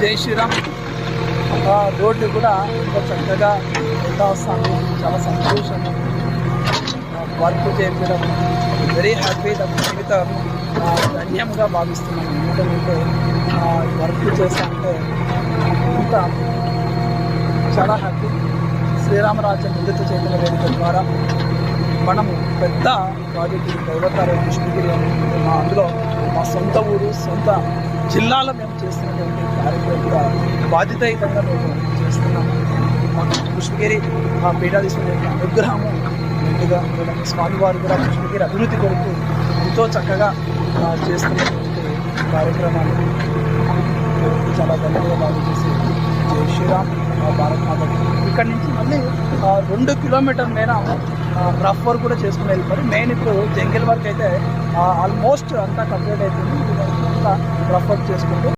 జై శ్రీరామ్. ఆ రోడ్డు కూడా ఎంతో చక్కగా వెళ్తా వస్తాను. చాలా సంతోషం వర్క్ చేయడం వెరీ హ్యాపీ జీవితం ధన్యంగా భావిస్తున్నాను. ఎందుకంటే వర్క్ చేస్తా అంటే ఇంత చాలా హ్యాపీ శ్రీరామరాజ్యం విద్యుత్ చైతన్య వేదిక ద్వారా మనము పెద్ద ప్రాజెక్టు దైవతార కృష్ణగిరి మా అందులో మా సొంత ఊరు సొంత జిల్లాలో మేము చేస్తున్నటువంటి కార్యక్రమం కూడా బాధ్యతాయుతంగా మేము చేస్తున్నాము మా కృష్ణగిరి మా పీఠాధీశ్వరి అనుగ్రహము ముందుగా స్వామివారు కూడా కృష్ణగిరి అభివృద్ధి కొరకు ఎంతో చక్కగా చేస్తున్నటువంటి కార్యక్రమాన్ని చాలా ధన్యవాదాలు చేసి జై శ్రీరామ్ మా భారత్ మాతకి. ఇక్కడ నుంచి మళ్ళీ రెండు కిలోమీటర్ మేర రఫ్ వర్క్ కూడా చేసుకుని వెళ్ళిపోయి మెయిన్ ఇప్పుడు జంగిల్ వర్క్ అయితే ఆల్మోస్ట్ అంతా కంప్లీట్ అవుతుంది రఫ్ వర్క్ చేసుకుంటూ